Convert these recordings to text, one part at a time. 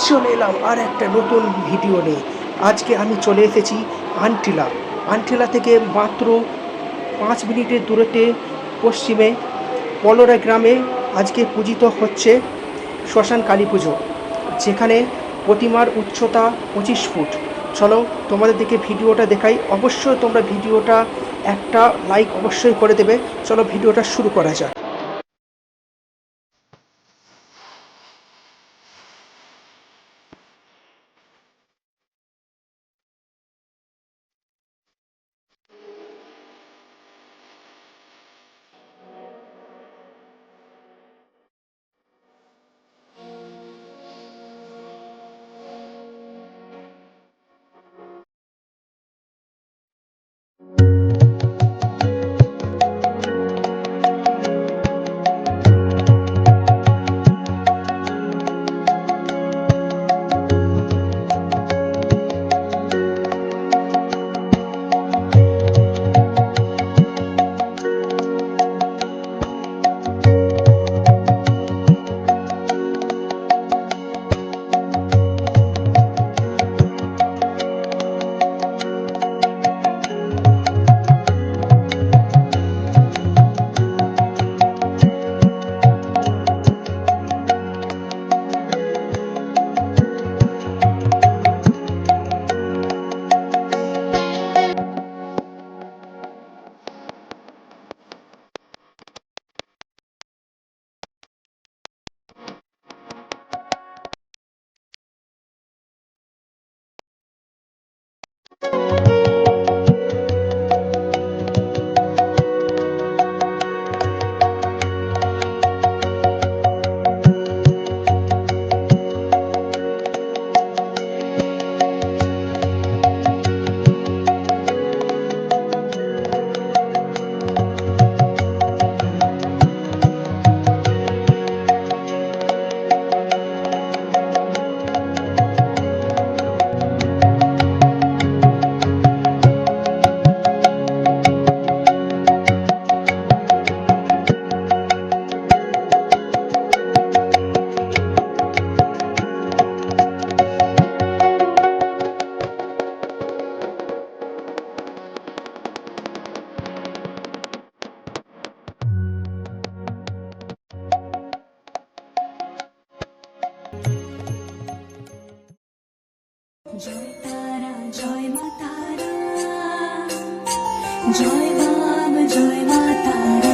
চলে এলাম, আর একটা নতুন ভিডিও নিয়ে। আজকে আমি চলে এসেছি আনটিলা। আনটিলা থেকে মাত্র পাঁচ মিনিটের দূরত্বে পশ্চিমে পলরা গ্রামে আজকে পূজিত হচ্ছে শ্মশান কালী পুজো, যেখানে প্রতিমার উচ্চতা পঁচিশ ফুট। চলো তোমাদের দিকে ভিডিওটা দেখাই। অবশ্যই তোমরা ভিডিওটা একটা লাইক অবশ্যই করে দেবে। চলো ভিডিওটা শুরু করা যাক। তারা জয় মা তারা জয় বাম জয় মা তারা তোর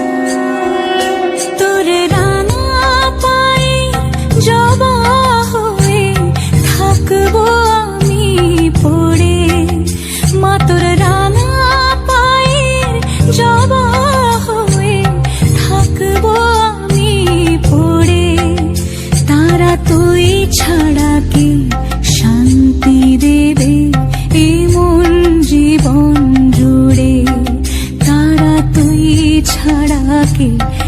你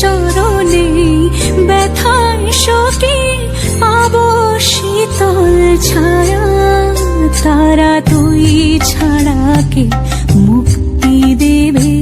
চরণে ব্যথায় শোকে শীতল ছায়া তারা তুই ছাড়াকে মুক্তি দেবে।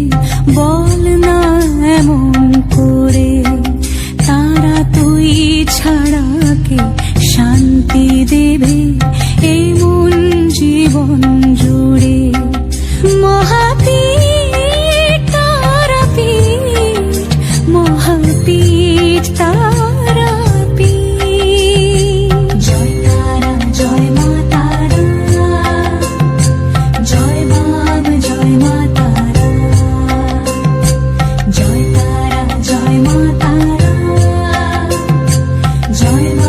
Why